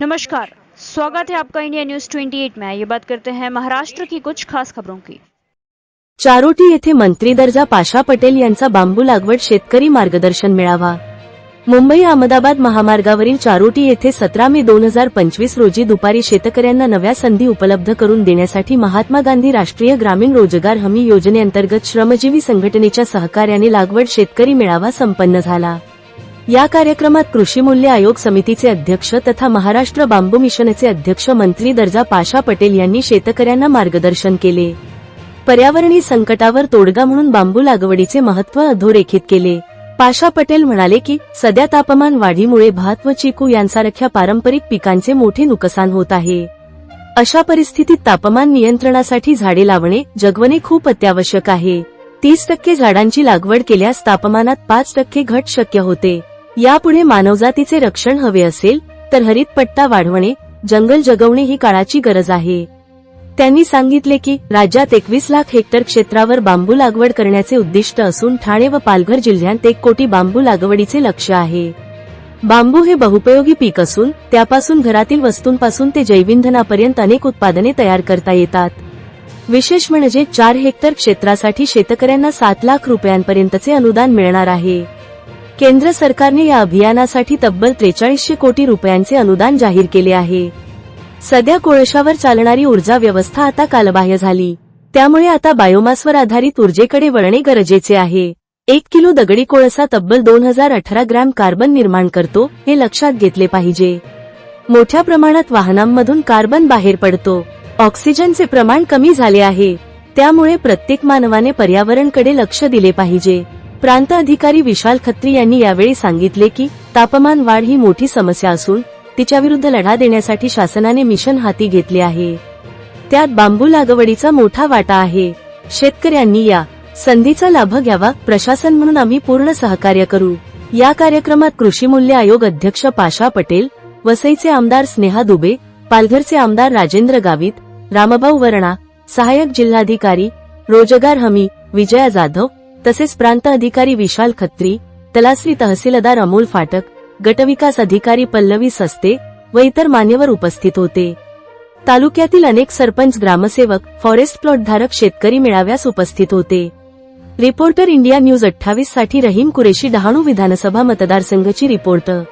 नमस्कार स्वागत है आपका इंडिया न्यूज 28 में। ये बात करते हैं महाराष्ट्र की कुछ खास खबरों की। चारोटी येथे मंत्री दर्जा पाशा पटेल यांचा बांबू लागवड शेतकरी मार्गदर्शन मेळावा। मुंबई अहमदाबाद महामार्गावरील चारोटी येथे सतरा मे दोन हजार पंचवीस रोजी दुपारी शेतकऱ्यांना नव्या संधी उपलब्ध करून देण्यासाठी महात्मा गांधी राष्ट्रीय ग्रामीण रोजगार हमी योजनेअंतर्गत श्रमजीवी संघटनेच्या सहकार्याने लागवड शेतकरी मेळावा संपन्न झाला। या कार्यक्रमात कृषी मूल्य आयोग समितीचे अध्यक्ष तथा महाराष्ट्र बांबू मिशनचे अध्यक्ष मंत्री दर्जा पाशा पटेल यांनी शेतकऱ्यांना मार्गदर्शन केले. पर्यावरणीय संकटावर तोडगा म्हणून बांबू लागवडीचे महत्त्व अधोरेखित केले. पाशा पटेल म्हणाले की सध्या तापमान वाढीमुळे भात व चिकू यांसारख्या पारंपरिक पिकांचे मोठे नुकसान होत आहे. अशा परिस्थितीत तापमान नियंत्रणासाठी झाडे लावणे जगवणे खूप अत्यावश्यक आहे. तीस टक्के झाडांची लागवड केल्यास तापमानात पाच टक्के घट शक्य होते. यापुढे मानवजातीचे रक्षण हवे असेल तर हरित पट्टा वाढवणे जंगल जगवणे ही काळाची गरज आहे. त्यांनी सांगितले की राज्यात एकवीस लाख हेक्टर क्षेत्रावर बांबू लागवड करण्याचे उद्दिष्ट असून ठाणे व पालघर जिल्ह्यात एक कोटी बांबू लागवडीचे लक्ष आहे. बांबू हे बहुपयोगी पीक असून त्यापासून घरातील वस्तूंपासून ते जैविंधनापर्यंत अनेक उत्पादने तयार करता येतात. विशेष म्हणजे चार हेक्टर क्षेत्रासाठी शेतकऱ्यांना सात लाख रुपयांपर्यंतचे अनुदान मिळणार आहे. केंद्र सरकारने या अभियानासाठी तब्बल त्रेचाळीसशे कोटी रुपयांचे अनुदान जाहीर केले आहे. सध्या कोळशावर चालणारी ऊर्जा व्यवस्था आता कालबाह्य झाली. त्यामुळे आता बायोमासवर आधारित ऊर्जेकडे वळणे गरजेचे आहे. एक किलो दगडी कोळसा तब्बल दोन हजार अठरा ग्रॅम कार्बन निर्माण करतो हे लक्षात घेतले पाहिजे. मोठ्या प्रमाणात वाहनांमधून कार्बन बाहेर पडतो. ऑक्सिजनचे प्रमाण कमी झाले आहे. त्यामुळे प्रत्येक मानवाने पर्यावरणकडे लक्ष दिले पाहिजे. प्रांत अधिकारी विशाल खत्री यांनी यावेळी सांगितले की तापमान वाढ ही मोठी समस्या असून तिच्याविरुद्ध लढा देण्यासाठी शासनाने मिशन हाती घेतले आहे. त्यात बांबू लागवडीचा मोठा वाटा आहे. शेतकऱ्यांनी या संधीचा लाभ घ्यावा प्रशासन म्हणून आम्ही पूर्ण सहकार्य करू. या कार्यक्रमात कृषी मूल्य आयोग अध्यक्ष पाशा पटेल वसईचे आमदार स्नेहा दुबे पालघरचे आमदार राजेंद्र गावित रामभाऊ वरणा सहाय्यक जिल्हाधिकारी रोजगार हमी विजया जाधव तसेच प्रांत अधिकारी विशाल खत्री तलासरी तहसीलदार अमोल फाटक गटविकास अधिकारी पल्लवी सस्ते व इतर मान्यवर उपस्थित होते. तालुक्यातील अनेक सरपंच ग्रामसेवक फॉरेस्ट प्लॉट धारक शेतकरी मेळाव्यास उपस्थित होते. रिपोर्टर इंडिया न्यूज अठ्ठावीससाठी रहीम कुरेशी डहाणू विधानसभा मतदारसंघाची रिपोर्टर